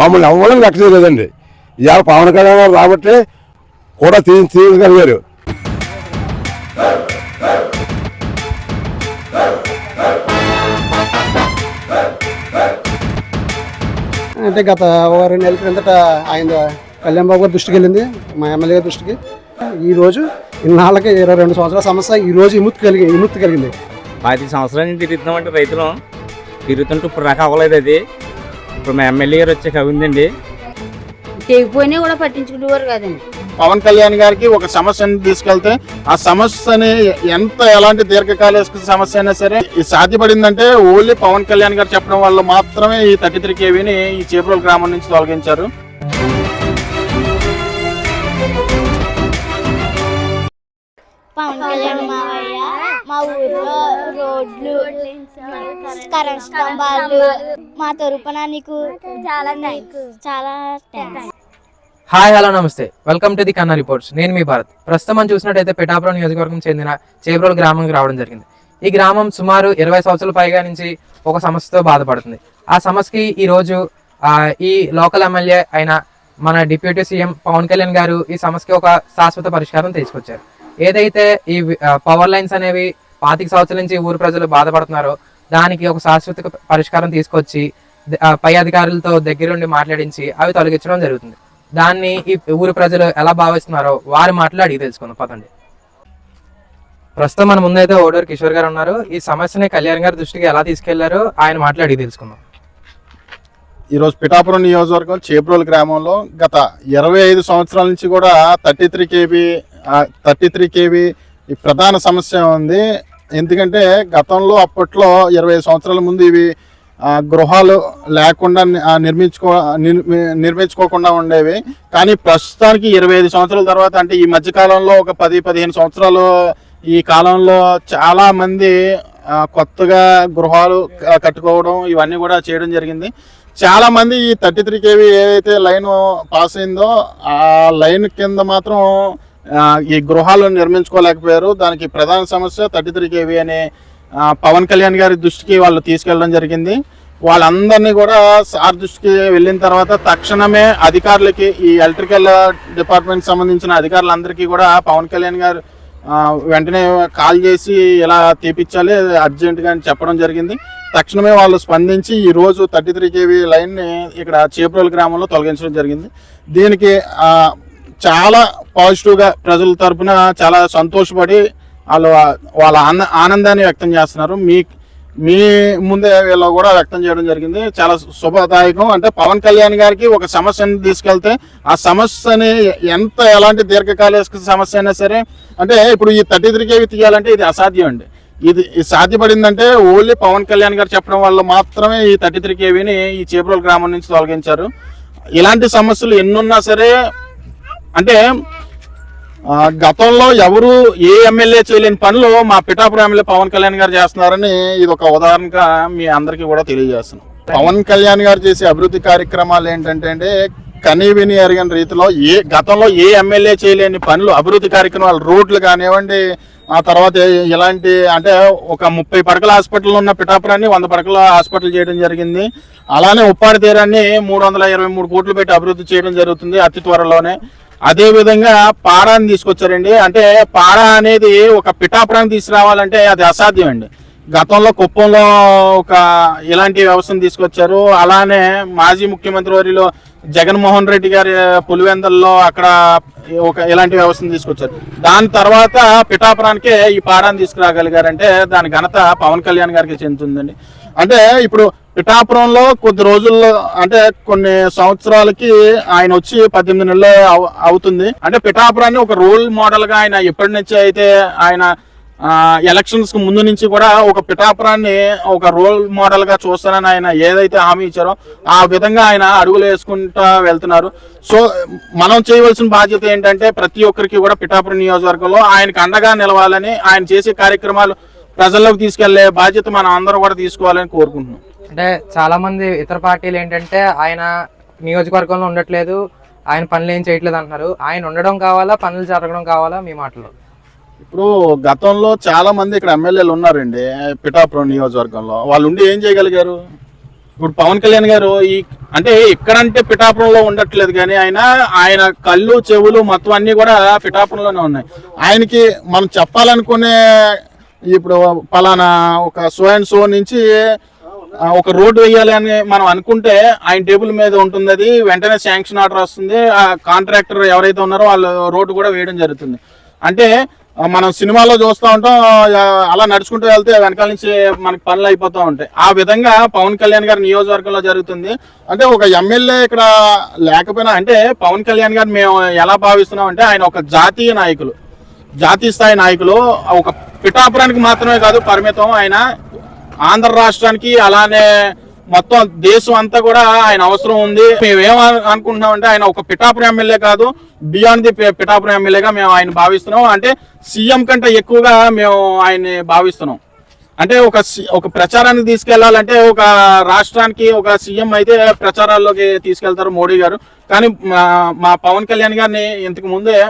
మమ్మల్ని ఎవరు లెక్క చేయలేదండి ఇవాళ పవన్ కళ్యాణ్ గారు రాబట్టే కూడా తీ తీయగలిగారు అంటే గత రెండు నెలల క్రిందట ఆయన కళ్యాణ్ బాబు గారి దృష్టికి వెళ్ళింది మా ఎమ్మెల్యే గారి దృష్టికి. ఈ రోజు ఇన్నాళ్ళకి ఇరవై రెండు సంవత్సరాల సమస్య ఈ రోజు విముక్తి కలిగి విముక్తి కలిగింది. పాతిక సంవత్సరాల నుంచి తిరుగుతున్నామంటే రైతులు. తిరుగుతుంటే ఇప్పుడు దాకా అవ్వలేదు అది. ఇప్పుడు మా ఎమ్మెల్యే గారు వచ్చాక అవిందండి తెగిపోయినా కూడా పట్టించుకునేవారు కాదండి. పవన్ కళ్యాణ్ గారికి ఒక సమస్యను తీసుకెళ్తే ఆ సమస్యని ఎంత ఎలాంటి దీర్ఘకాలిక సమస్య అయినా సరే ఇది సాధ్యపడిందంటే ఓన్లీ పవన్ కళ్యాణ్ గారు చెప్పడం వల్ల మాత్రమే ఈ థర్టీ త్రీ కేవీని ఈ చేపరోలు గ్రామం నుంచి తొలగించారు. పవన్ కళ్యాణ్ మావయ్య మా ఊర్లో రోడ్లు కరెంట్ స్తంభాలు మా తరపున నీకు చాలా చాలా థ్యాంక్స్ హాయ్ హలో నమస్తే. Welcome to the Kanna reports నేను మీ భారత్. ప్రస్తుతం మనం చూసినట్టయితే పిఠాపురం నియోజకవర్గం చెందిన చేబ్రోల్ గ్రామంకి రావడం జరిగింది. ఈ గ్రామం సుమారు ఇరవై సంవత్సరాల పైగా నుంచి ఒక సమస్యతో బాధపడుతుంది. ఆ సమస్యకి ఈ రోజు ఆ, ఈ లోకల్ ఎమ్మెల్యే అయిన మన డిప్యూటీ సీఎం పవన్ కళ్యాణ్ గారు ఈ సమస్యకి ఒక శాశ్వత పరిష్కారం తీసుకొచ్చారు. ఏదైతే ఈ పవర్ లైన్స్ అనేవి పాతిక సంవత్సరాల నుంచి ఊరు ప్రజలు బాధపడుతున్నారో. దానికి ఒక శాశ్వత పరిష్కారం తీసుకొచ్చి ఆ, పై అధికారులతో దగ్గరుండి మాట్లాడించి అవి తొలగించడం జరుగుతుంది. దాన్ని ఈ ఊరు ప్రజలు ఎలా భావిస్తున్నారో వారి మాటలు అడిగి తెలుసుకుందాం. పదండి. ప్రస్తుతం మన ముందైతే ఓడూరు కిషోర్ గారు ఉన్నారు. ఈ సమస్యని కళ్యాణ్ గారి దృష్టికి ఎలా తీసుకెళ్ళారో ఆయన మాటలు అడిగి తెలుసుకుందాం. ఈరోజు పిఠాపురం నియోజకవర్గం చేబ్రోల్ గ్రామంలో గత ఇరవై ఐదు సంవత్సరాల నుంచి కూడా thirty three KB thirty three KB ఈ ప్రధాన సమస్య ఉంది. ఎందుకంటే గతంలో అప్పట్లో ఇరవై ఐదు సంవత్సరాల ముందు ఇవి గృహాలు లేకుండా నిర్మించుకో నిర్మించుకోకుండా ఉండేవి. కానీ ప్రస్తుతానికి ఇరవై ఐదు సంవత్సరాల తర్వాత అంటే ఈ మధ్యకాలంలో ఒక పది పదిహేను సంవత్సరాలు ఈ కాలంలో చాలా మంది కొత్తగా గృహాలు కట్టుకోవడం ఇవన్నీ కూడా చేయడం జరిగింది. చాలా మంది ఈ థర్టీ త్రీ కేవీ ఏదైతే లైన్ పాస్ అయిందో ఆ లైన్ కింద మాత్రం ఈ గృహాలను నిర్మించుకోలేకపోయారు. దానికి ప్రధాన సమస్య థర్టీ త్రీ కేవీ అనే పవన్ కళ్యాణ్ గారి దృష్టికి వాళ్ళు తీసుకెళ్ళడం జరిగింది. వాళ్ళందరినీ కూడా సార్ దృష్టికి వెళ్ళిన తర్వాత తక్షణమే అధికారులకి ఈ ఎలక్ట్రికల్ డిపార్ట్మెంట్ సంబంధించిన అధికారులందరికీ కూడా పవన్ కళ్యాణ్ గారు వెంటనే కాల్ చేసి ఇలా తీపిచ్చాలి అర్జెంటుగా అని చెప్పడం జరిగింది. తక్షణమే వాళ్ళు స్పందించి ఈ రోజు థర్టీ త్రీ కేవీ లైన్ని ఇక్కడ చేప్రోల్ గ్రామంలో తొలగించడం జరిగింది. దీనికి చాలా పాజిటివ్గా ప్రజల తరపున చాలా సంతోషపడి వాళ్ళు వాళ్ళ ఆనందాన్ని వ్యక్తం చేస్తున్నారు. మీ మీ ముందే వీళ్ళు కూడా వ్యక్తం చేయడం జరిగింది. చాలా శుభదాయకం. అంటే పవన్ కళ్యాణ్ గారికి ఒక సమస్యను తీసుకెళ్తే ఆ సమస్యని ఎంత ఎలాంటి దీర్ఘకాలిక సమస్య అయినా సరే అంటే ఇప్పుడు ఈ థర్టీ త్రీ కేవి తీయాలంటే ఇది అసాధ్యం అండి. ఇది సాధ్యపడిందంటే ఓన్లీ పవన్ కళ్యాణ్ గారు చెప్పడం వల్ల మాత్రమే ఈ థర్టీ త్రీ కేవీని ఈ చేబ్రోల్ గ్రామం నుంచి తొలగించారు. ఇలాంటి సమస్యలు ఎన్నున్నా సరే అంటే గతంలో ఎవరు ఏ ఎమ్మెల్యే చేయలేని పనులు మా పిఠాపురం ఎమ్మెల్యే పవన్ కళ్యాణ్ గారు చేస్తున్నారని ఇది ఒక ఉదాహరణగా మీ అందరికీ కూడా తెలియజేస్తున్నాం. పవన్ కళ్యాణ్ గారు చేసే అభివృద్ధి కార్యక్రమాలు ఏంటంటే అంటే కనీ ఎరగని రీతిలో ఏ గతంలో ఏ ఎమ్మెల్యే చేయలేని పనులు అభివృద్ధి కార్యక్రమాలు రోడ్లు కానివ్వండి ఆ తర్వాత ఇలాంటి అంటే ఒక ముప్పై పడకల హాస్పిటల్ ఉన్న పిఠాపురాన్ని వంద పడకల హాస్పిటల్ చేయడం జరిగింది. అలానే ఉప్పాడి తీరాన్ని మూడు వందల ఇరవై మూడు కోట్లు పెట్టి అభివృద్ధి చేయడం జరుగుతుంది అతి త్వరలోనే. అదే విధంగా పాడాన్ని తీసుకొచ్చారండి. అంటే పాడా అనేది ఒక పిఠాపురాన్ని తీసుకురావాలంటే అది అసాధ్యం అండి గతంలో కుప్పంలో ఒక ఇలాంటి వ్యవస్థను తీసుకొచ్చారు. అలానే మాజీ ముఖ్యమంత్రి వారిలో జగన్మోహన్ రెడ్డి గారి పులివెందల్లో అక్కడ ఒక ఇలాంటి వ్యవస్థను తీసుకొచ్చారు. దాని తర్వాత పిఠాపురానికే ఈ పాడాన్ని తీసుకురాగలిగారంటే దాని ఘనత పవన్ కళ్యాణ్ గారికి చెందుతుందండి. అంటే ఇప్పుడు పిఠాపురంలో కొద్ది రోజుల్లో అంటే కొన్ని సంవత్సరాలకి ఆయన వచ్చి పద్దెనిమిది నెలలు అవుతుంది. అంటే పిఠాపురాన్ని ఒక రోల్ మోడల్గా ఆయన ఎప్పటి నుంచి అయితే ఆయన ఎలక్షన్స్కు ముందు నుంచి కూడా ఒక పిఠాపురాన్ని ఒక రోల్ మోడల్గా చూస్తానని ఆయన ఏదైతే హామీ ఇచ్చారో ఆ విధంగా ఆయన అడుగులు వేసుకుంటా వెళ్తున్నారు. సో మనం చేయవలసిన బాధ్యత ఏంటంటే ప్రతి ఒక్కరికి కూడా పిఠాపురం నియోజకవర్గంలో ఆయనకు అండగా నిలవాలని ఆయన చేసే కార్యక్రమాలు ప్రజల్లోకి తీసుకెళ్ళే బాధ్యత మనం అందరూ కూడా తీసుకోవాలని కోరుకుంటున్నాం. అంటే చాలా మంది ఇతర పార్టీలు ఏంటంటే ఆయన నియోజకవర్గంలో ఉండట్లేదు ఆయన పనులు ఏం చేయట్లేదు అంటున్నారు. ఆయన ఉండడం కావాలా పనులు జరగడం కావాలా మీ మాటలో? ఇప్పుడు గతంలో చాలా మంది ఇక్కడ ఎమ్మెల్యేలు ఉన్నారండి పిఠాపురం నియోజకవర్గంలో. వాళ్ళు ఉండి ఏం చేయగలిగారు? ఇప్పుడు పవన్ కళ్యాణ్ గారు ఈ అంటే ఇక్కడంటే పిఠాపురంలో ఉండట్లేదు కానీ ఆయన ఆయన కళ్ళు చెవులు మొత్తం అన్ని కూడా పిఠాపురంలోనే ఉన్నాయి. ఆయనకి మనం చెప్పాలనుకునే ఇప్పుడు పలానా ఒక సో అండ్ సో నుంచి ఒక రోడ్డు వేయాలి అని మనం అనుకుంటే ఆయన టేబుల్ మీద ఉంటుంది అది వెంటనే శాంక్షన్ ఆర్డర్ వస్తుంది. ఆ కాంట్రాక్టర్ ఎవరైతే ఉన్నారో వాళ్ళు రోడ్డు కూడా వేయడం జరుగుతుంది. అంటే మనం సినిమాలో చూస్తూ ఉంటాం అలా నడుచుకుంటూ వెళ్తే వెనకాల నుంచి మనకి పనులు అయిపోతూ ఉంటాయి. ఆ విధంగా పవన్ కళ్యాణ్ గారి నియోజకవర్గంలో జరుగుతుంది. అంటే ఒక ఎమ్మెల్యే ఇక్కడ లేకపోయినా అంటే పవన్ కళ్యాణ్ గారు మేము ఎలా భావిస్తున్నాం అంటే ఆయన ఒక జాతీయ నాయకులు జాతీయ స్థాయి నాయకులు ఒక పిఠాపురానికి మాత్రమే కాదు పరిమితం ఆయన ఆంధ్ర రాష్ట్రానికి అలానే మొత్తం దేశం అంతా కూడా ఆయన అవసరం ఉంది. మేమేం అనుకుంటున్నాం అంటే ఆయన ఒక పిఠాపురం ఎమ్మెల్యే కాదు బియాండ్ ది పిఠాపురం ఎమ్మెల్యేగా మేము ఆయన భావిస్తున్నాం. అంటే సీఎం కంటే ఎక్కువగా మేము ఆయన్ని భావిస్తున్నాం. అంటే ఒక సి- ఒక ప్రచారాన్ని తీసుకెళ్ళాలంటే ఒక రాష్ట్రానికి ఒక సీఎం అయితే ప్రచారాల్లోకి తీసుకెళ్తారు మోడీ గారు. కానీ మా- మా పవన్ కళ్యాణ్ గారిని ఇంతకు ముందే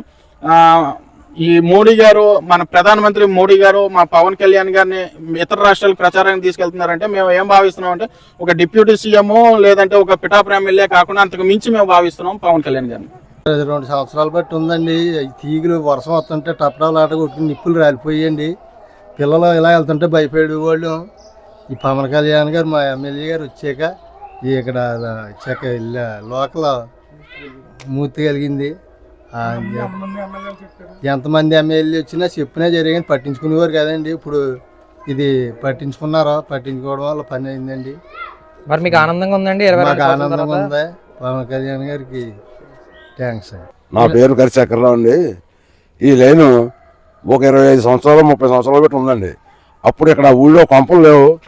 ఈ మోడీ గారు మన ప్రధానమంత్రి మోడీ గారు మా పవన్ కళ్యాణ్ గారిని ఇతర రాష్ట్రాలకు ప్రచారానికి తీసుకెళ్తున్నారంటే మేము ఏం భావిస్తున్నాం అంటే ఒక డిప్యూటీ సీఎం లేదంటే ఒక పిఠాపురం ఎమ్మెల్యే కాకుండా అంతకు మించి మేము భావిస్తున్నాం పవన్ కళ్యాణ్ గారిని. రెండు సంవత్సరాలు బట్టి ఉందండి. ఈ తీగలు వర్షం వస్తుంటే టపటాలు ఆట కొట్టుకుని నిప్పులు రాలిపోయండి పిల్లలు ఇలా వెళ్తుంటే భయపడే వాళ్ళు ఈ పవన్ కళ్యాణ్ గారు మా ఎమ్మెల్యే గారు వచ్చాక ఇక్కడ చక్క లోకల్ మూర్తి కలిగింది. ఎంతమంది ఎమ్మెల్యే వచ్చినా చెప్పినా జరిగింది. పట్టించుకునేవారు కదండి. ఇప్పుడు ఇది పట్టించుకున్నారో? పట్టించుకోవడం వల్ల పని అయిందండి. మరి మీకు ఆనందంగా ఉందండి? మాకు ఆనందంగా తర్వాత? ఉంది. పవన్ కళ్యాణ్ గారికి థ్యాంక్స్ అండి. నా పేరు కరి చక్రరావు అండి. ఈ లైను ఒక ఇరవై ఐదు సంవత్సరాలు ముప్పై సంవత్సరాలు పెట్టి ఉందండి. అప్పుడు ఇక్కడ ఊళ్ళో కొంపలు లేవు.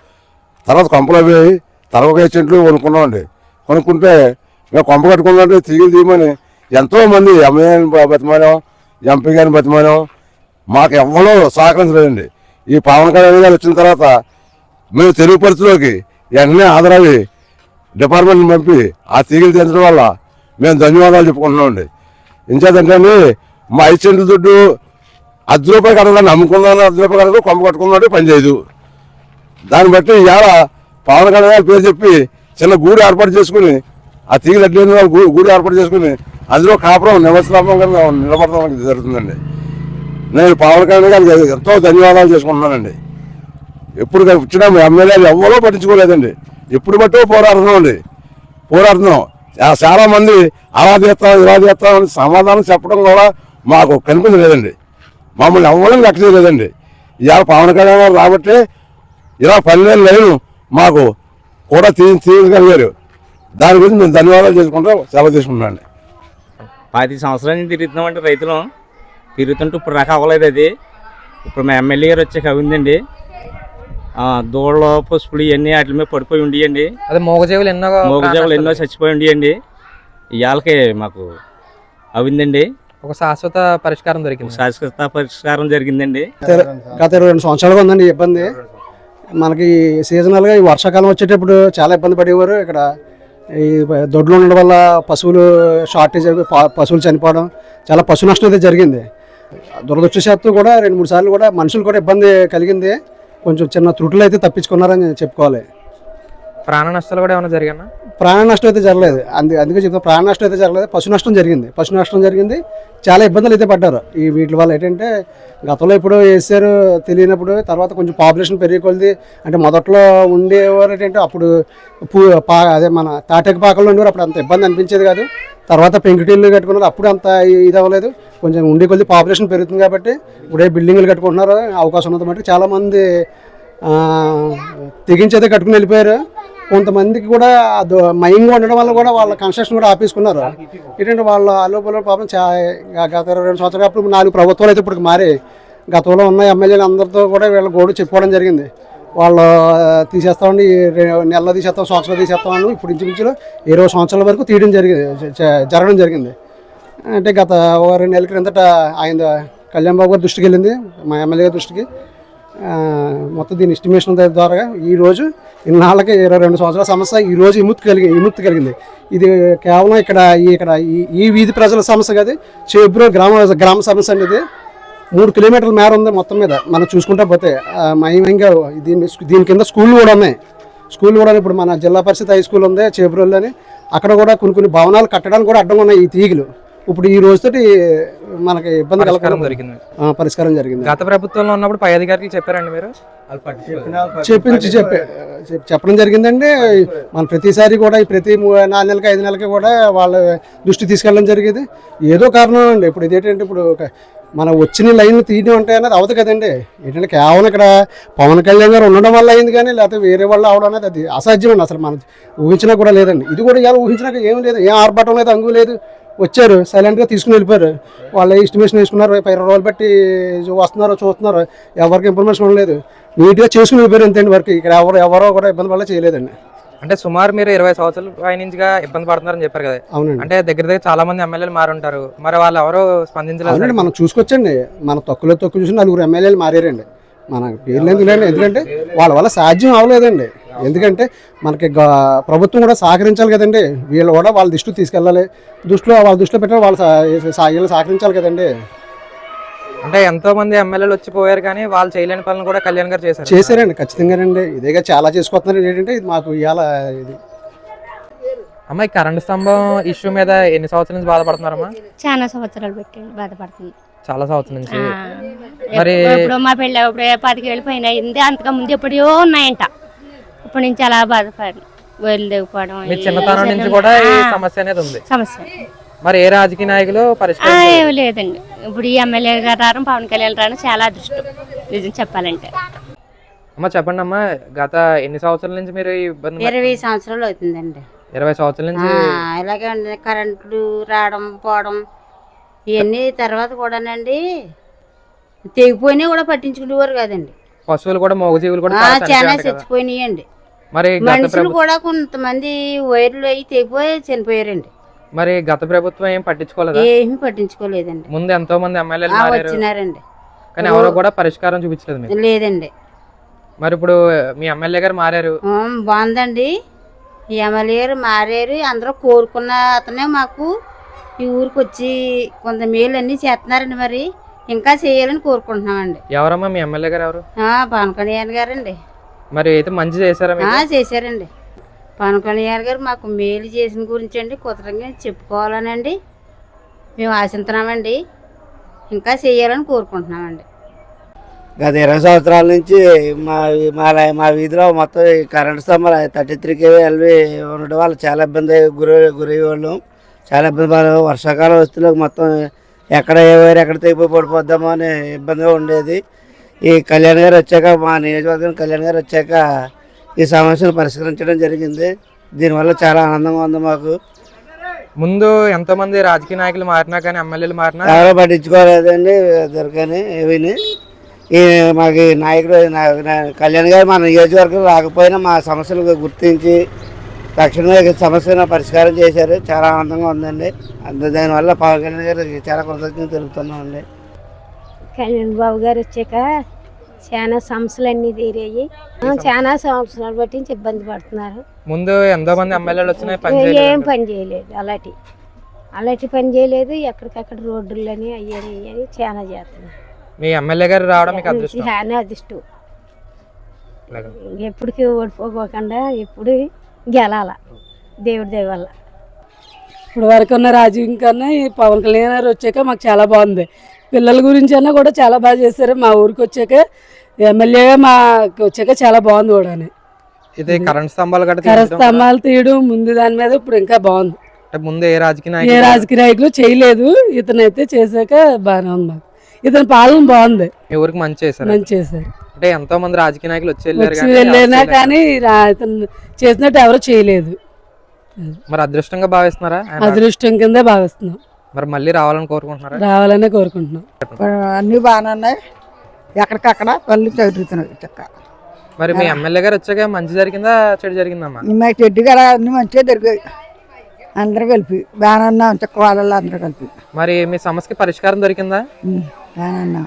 తర్వాత కొంపలు అవి తలవకాయ చెట్లు కొనుక్కున్నామండి. కొనుక్కుంటే మేము కొంప కట్టుకున్నట్టు తీగలు తీయమని ఎంతో మంది ఎమ్మెల్యేని బతిమానాం ఎంపీ గారిని బతిమానాం మాకు ఎవ్వరూ సహకరించలేదండి. ఈ పవన్ కళ్యాణ్ గారు వచ్చిన తర్వాత మేము తెలుగు పరిస్థితిలోకి వెంటనే ఆదరావి డిపార్ట్మెంట్ పంపి ఆ తీగలు తెంచడం వల్ల మేము ధన్యవాదాలు చెప్పుకుంటున్నామండి. ఇంచేతంటే మా ఐదు సెంట్ల దుడ్డు అర్ధ రూపాయలు కడగడానికి అమ్ముకున్నాను అర్ధ రూపాయి కడగదు కొమ్మ కట్టుకున్నాడు పని చేయదు దాన్ని బట్టి ఇవాళ పవన్ కళ్యాణ్ గారి పేరు చెప్పి చిన్న గూడు ఏర్పాటు చేసుకుని ఆ తీగలు అడ్డైన గూడు ఏర్పాటు చేసుకుని అందులో కాపురం నివసనాపంగా నిలబడటం జరుగుతుందండి. నేను పవన్ కళ్యాణ్ గారికి ఎంతో ధన్యవాదాలు చేసుకుంటున్నానండి. ఎప్పుడు వచ్చినా ఎమ్మెల్యేలు ఎవరో పట్టించుకోలేదండి. ఎప్పుడు బట్టో పోరాడుతున్నాం అండి. పోరాడుతున్నాం. చాలామంది చాలా మంది అలా చేస్తాం ఇలా చేస్తాం అని సమాధానం చెప్పడం కూడా మాకు కనిపించలేదండి. మమ్మల్ని ఎవరూ లెక్క చేయలేదండి. ఇవాళ పవన్ కళ్యాణ్ గారు రాబట్టే ఇలా పన్నెండు లైన్ మాకు కూడా తీయగలిగారు దాని గురించి మేము ధన్యవాదాలు చేసుకుంటాం సెలవు తీసుకుంటాం పది సంవత్సరాల నుంచి తిరుగుతున్నామంటే రైతులు. తిరుగుతుంటే ఇప్పుడు రకం అవ్వలేదు అది. ఇప్పుడు మా ఎమ్మెల్యే గారు వచ్చాక అవిందండి ఆ, దూడలు పసుపులు ఇవన్నీ వాటి మీద పడిపోయి ఉండియండి. అదే మోగజీవులు ఎన్నో మోగజావులు ఎన్నో చచ్చిపోయి ఉండియండి. ఇవాళకి మాకు అవిందండి ఒక శాశ్వత పరిష్కారం దొరికింది. శాశ్వత పరిష్కారం జరిగిందండి. గత ఇరవై రెండు సంవత్సరాలుగా ఉందండి ఈ ఇబ్బంది. మనకి సీజనల్గా ఈ వర్షాకాలం వచ్చేటప్పుడు చాలా ఇబ్బంది పడేవారు. ఇక్కడ ఈ దొడ్లు ఉండడం వల్ల పశువులు షార్టేజ్ పశువులు చనిపోవడం చాలా పశు నష్టం అయితే జరిగింది. దురదృష్టశాత్తు కూడా రెండు మూడు సార్లు కూడా మనుషులు కూడా ఇబ్బంది కలిగింది. కొంచెం చిన్న త్రుటులు అయితే తప్పించుకున్నారని చెప్పుకోవాలి. ప్రాణ నష్టాలు కూడా ఏమైనా జరిగినా ప్రాణ నష్టం అయితే జరగలేదు. అందు అందుకే చెప్తా ప్రాణ నష్టం అయితే జరగలేదు. పశు నష్టం జరిగింది. పశు నష్టం జరిగింది. చాలా ఇబ్బందులు అయితే పడ్డారు. ఈ వీటి వల్ల ఏంటంటే గతంలో ఎప్పుడు వేసారు తెలియనప్పుడు తర్వాత కొంచెం పాపులేషన్ పెరిగికొలిది అంటే మొదట్లో ఉండేవారు ఏంటంటే అప్పుడు పూ పా అదే మన తాటక పాకల్లో ఉండేవారు. అప్పుడు అంత ఇబ్బంది అనిపించేది కాదు. తర్వాత పెంకుటిల్లు కట్టుకున్నారు. అప్పుడు అంత ఇది అవ్వలేదు కొంచెం ఉండే కొద్ది పాపులేషన్ పెరుగుతుంది కాబట్టి ఇప్పుడే బిల్డింగ్లు కట్టుకుంటున్నారు. అవకాశం ఉన్నంత మటుకు చాలామంది ఆ, తెగించైతే కట్టుకుని వెళ్ళిపోయారు. కొంతమందికి కూడా మయంగా ఉండడం వల్ల కూడా వాళ్ళ కన్స్ట్రక్షన్ కూడా ఆపేసుకున్నారు. ఏంటంటే వాళ్ళ అలోపల పాపం గత రెండు సంవత్సరాలు అప్పుడు నాలుగు ప్రభుత్వాలు అయితే ఇప్పుడు మారి. గతంలో ఉన్న ఎమ్మెల్యేలు అందరితో కూడా వీళ్ళ గోడు చెప్పుకోవడం జరిగింది. వాళ్ళు తీసేస్తామండి ఈ నెలలో తీసేస్తాం సంవత్సరాలు తీసేస్తామని ఇప్పుడు ఇంచుమించులో ఇరవై సంవత్సరాల వరకు తీయడం జరిగింది జరగడం జరిగింది. అంటే గత రెండు నెలల క్రిందట ఆయన కళ్యాణ్ బాబు గారి దృష్టికి వెళ్ళింది మా ఎమ్మెల్యే గారి దృష్టికి. మొత్తం దీని ఎస్టిమేషన్ ద్వారా ఈ రోజు ఇన్నాళ్ళకి ఇరవై రెండు సంవత్సరాల సమస్య ఈ రోజు విముక్తి కలిగి విముక్తి కలిగింది. ఇది కేవలం ఇక్కడ ఈ ఇక్కడ ఈ- ఈ వీధి ప్రజల సమస్య కాదు చేబ్రో గ్రామ గ్రామ సమస్య అండి ఇది మూడు కిలోమీటర్ల మేర ఉంది మొత్తం మీద. మనం చూసుకుంటా పోతే ఆ, మయంగా దీని దీని కింద స్కూళ్ళు కూడా ఉన్నాయి. స్కూల్ కూడా ఇప్పుడు మన జిల్లా పరిషత్ హై స్కూల్ ఉంది చేబ్రోల్లోని అక్కడ కూడా కొన్ని కొన్ని భవనాలు కట్టడానికి కూడా అడ్డం ఉన్నాయి ఈ తీగలు. ఇప్పుడు ఈ రోజుతోటి మనకి ఇబ్బంది దొరికింది. ఆ, పరిష్కారం జరిగింది. గత ప్రభుత్వంలో ఉన్నప్పుడు పై అధికారులు చెప్పారండి మీరు? చెప్పించి చెప్పే చెప్- చెప్పడం జరిగిందండి. మన ప్రతిసారి కూడా ఈ ప్రతి నాలుగు నెలలకి ఐదు నెలలకి కూడా వాళ్ళ దృష్టి తీసుకెళ్ళడం జరిగేది. ఏదో కారణం అండి. ఇప్పుడు ఇదేంటంటే ఇప్పుడు ఒక మన వచ్చిన లైన్ తీయడం అంటే అనేది అవదు కదండి. ఏంటంటే కేవలం ఇక్కడ పవన్ కళ్యాణ్ గారు ఉండడం వల్ల అయింది కానీ లేకపోతే వేరే వాళ్ళు అవడం అనేది అది అసాధ్యమండి అసలు మనం ఊహించినా కూడా లేదండి. ఇది కూడా ఇలా ఊహించినాక ఏం లేదు ఏం ఆర్భాటం లేదు అంగు లేదు. వచ్చారు సైలెంట్గా తీసుకుని వెళ్ళిపోయారు. వాళ్ళ ఎస్టిమేషన్ వేసుకున్నారు పై రోజులు బట్టి వస్తున్నారో చూస్తున్నారు. ఎవరికి ఇన్ఫర్మేషన్ ఉండలేదు నీట్గా చేసుకుని వెళ్ళిపోయారు అంతే వర్క్. ఇక్కడ ఎవరు ఎవరో కూడా ఇబ్బంది వల్ల చేయలేదండి. అంటే సుమారు మీరు ఇరవై సంవత్సరాల పై నుంచిగా ఇబ్బంది పడుతున్నారని చెప్పారు కదా. అవునండి. అంటే దగ్గర దగ్గర చాలా మంది ఎమ్మెల్యేలు మారుంటారు. మరి వాళ్ళు ఎవరు స్పందించలేదు అవునండి మనం చూసుకొచ్చండి. మన తక్కువలో తక్కువ చూసి నలుగురు ఎమ్మెల్యేలు మారారండి. మన పేర్లు ఎందుకంటే ఎందుకంటే వాళ్ళ వల్ల సాధ్యం అవ్వలేదండి. ఎందుకంటే మనకి ప్రభుత్వం కూడా సహకరించాలి కదండి. వీళ్ళు కూడా వాళ్ళ దృష్టికి తీసుకెళ్ళాలి. దృష్టిలో వాళ్ళ దృష్టిలో పెట్టాలి వాళ్ళు వీళ్ళు సహకరించాలి కదండి. అంటే ఎంతో మంది ఎమ్మెల్యేలు వచ్చిపోయారు కానీ వాళ్ళు చేయలేని పనులు కూడా కళ్యాణ్ గారు చేశారు. చేశారండి ఖచ్చితంగానండి ఇదేగా చాలా చేసుకొస్తున్నారు. ఏంటంటే ఇది మాకు ఇవాళ ఇది. అమ్మ ఈ కరెంట్ స్తంభం ఇష్యూ మీద ఎన్ని సంవత్సరాల నుంచి బాధపడుతున్నారమ్మా? చాలా సంవత్సరాలు పెట్టి బాధపడుతుంది. చాలా సంవత్సరాల నుంచి. మరి- ఇప్పుడు మా పెళ్ళి ఇప్పుడు పాతికేళ్ళు పైన అయింది. అంతకు ముందు ఎప్పుడో ఉన్నాయంట. ఇప్పటి నుంచి అలా బాధపడి వెళ్ళకపోవడం మీ చిన్నతనం నుంచి కూడా ఈ సమస్య అనేది ఉంది. సమస్య. మరి ఏ రాజకీయ నాయకులు పరిష్కారం ఏమీ లేదండి. ఇప్పుడు ఈ ఎమ్మెల్యే గారు రావడం పవన్ కళ్యాణ్ రావడం చాలా అదృష్టం. నిజం చెప్పాలంటే. అమ్మ చెప్పండి అమ్మా గత ఎన్ని సంవత్సరాల నుంచి మీరు ఈ ఇబ్బంది పడుతున్నారు? ఇరవై సంవత్సరాలు అవుతుందండి. ఇరవై సంవత్సరాల ఆ, నుంచి ఇలాగే ఉంది కరెంట్లు రావడం పోవడం ఇవన్నీ తర్వాత కూడానండి తెగిపోయినా కూడా పట్టించుకునేవారు కాదండి. పశువులు కూడా మూగజీవులు కూడా ఆ, చాలా చాలా చనిపోయాయి కదా. చచ్చిపోయినాయండి. మరి గత మనుషులు ప్రభు- కూడా కొంతమంది వైర్లు అయి తెగిపోయి చనిపోయారండి. మరి గత ప్రభుత్వం ఏం పట్టించుకోలేదా? ఏమీ పట్టించుకోలేదండి. ముందు ఎంతో మంది ఎమ్మెల్యేలు వచ్చినారండి. కానీ ఎవరో కూడా పరిష్కారం చూపించలేదు లేదండి. మరి ఇప్పుడు మీ ఎమ్మెల్యే గారు మారారు. బాగుందండి. ఈ ఎమ్మెల్యే గారు మారారు. అందరూ కోరుకున్న అతనే మాకు ఈ ఊరికి వచ్చి కొంత మేలు అన్నీ చేస్తున్నారండి మరి. ఇంకా చేయాలని కోరుకుంటున్నామండి. ఎవరమ్మా మీ ఎమ్మెల్యే గారు ఎవరు? పవన్ కళ్యాణ్ గారండి. మరి అయితే మంచి చేశారా చేశారండి. పవన్ కళ్యాణ్ గారు మాకు మేలు చేసిన గురించి అండి కుదరంగా చెప్పుకోవాలనండి. మేము ఆశిస్తున్నామండి ఇంకా చేయాలని కోరుకుంటున్నామండి. గత ఇరవై సంవత్సరాల నుంచి మా మా మా వీధిలో మొత్తం ఈ కరెంట్ స్తంభాలు థర్టీ త్రీ కేవీ ఎల్వి ఉండడం వల్ల చాలా ఇబ్బంది గురి గురయ్యేవాళ్ళం చాలా ఇబ్బంది పడే వర్షాకాలం వస్తువులో మొత్తం ఎక్కడ ఏ వైర్ ఎక్కడ తెగిపోయి పడిపోద్దామో అని ఇబ్బందిగా ఉండేది. ఈ కళ్యాణ్ గారు వచ్చాక మా నియోజకవర్గం కళ్యాణ్ గారు వచ్చాక ఈ సమస్యను పరిష్కరించడం జరిగింది. దీనివల్ల చాలా ఆనందంగా ఉంది మాకు. ముందు ఎంతో మంది రాజకీయ నాయకులు మారినా కానీ ఎమ్మెల్యేలు మారినా? ఎవరో పట్టించుకోలేదండి దొరకని ఏవిని. ఈ మాకు నాయకుడు కళ్యాణ్ గారు మన నియోజకవర్గం రాకపోయినా మా సమస్యలు గుర్తించి తక్షణమే సమస్యను పరిష్కారం చేశారు. చాలా ఆనందంగా ఉందండి. అంత దానివల్ల పవన్ కళ్యాణ్ గారికి చాలా కృతజ్ఞత తెలుపుతున్నామండి. కళ్యాణ్ బాబు గారు వచ్చాక చాలా సమస్యలు అన్నీ తీరాయి. చాలా సంవత్సరాలు బట్టి ఇబ్బంది పడుతున్నారు. ముందు ఎంతో మంది ఎమ్మెల్యేలు వచ్చినా పని ఏం పని చేయలేదు అలాంటి అలాంటి పని చేయలేదు ఎక్కడికక్కడ రోడ్డులని అయ్యని ఇయ్యని చాలా చేస్తున్నారు. మీ ఎమ్మెల్యే గారు రావడం మీకు అదృష్టం? చాలా అదృష్టం. ఎప్పటికీ ఓడిపోకుండా ఎప్పుడు గెలాల దేవుడి దయ వల్ల. ఇప్పుడు వరకు ఉన్న రాజీవ్ కన్నా ఈ పవన్ కళ్యాణ్ గారు వచ్చాక మాకు చాలా బాగుంది. పిల్లల గురించి అన్నా కూడా చాలా బాగా చేశారు. మా ఊరికి వచ్చాక ఎమ్మెల్యేగా మాకు వచ్చాక చాలా బాగుంది కూడా ఇది కరెంట్ స్తంభాలు గట్రా కర తీయించడం స్తంభాలు తీయడం ముందు దాని మీద ఇప్పుడు ఇంకా బాగుంది. అంటే ముందు ఏ రాజకీయ ఏ రాజకీయ నాయకులు చేయలేదు. ఇతనైతే చేశాక బాగానే ఉంది మాకు. ఇతని పాలన బాగుంది. మీ ఊరికి మంచి చేశారు? మంచి చేశారు. అంటే ఎంతో మంది రాజకీయ నాయకులు వచ్చి వెళ్ళినా. కానీ ఇతను చేసినట్టు ఎవరు చేయలేదు. మరి అదృష్టంగా భావిస్తున్నారా అదృష్టం కిందే భావిస్తున్నాం. మరి మళ్ళీ రావాలని కోరుకుంటున్నారా? రావాలనే కోరుకుంటున్నాం. అన్నీ బాగానే ఉన్నాయి. ఎక్కడికక్కడ పళ్ళు చదువుతున్నాయి చెక్క. మరి మీ ఎమ్మెల్యే గారు వచ్చాక మంచి జరిగిందా చెడు జరిగిందమ్మా? మా చెడ్డు కదా అన్ని మంచిగా దొరికాయి అందరూ కలిపి బాగానే ఉన్నాం చెక్క వాళ్ళు అందరూ కలిపి. మరి మీ సమస్యకి పరిష్కారం దొరికిందా? బాగానే ఉన్నాం.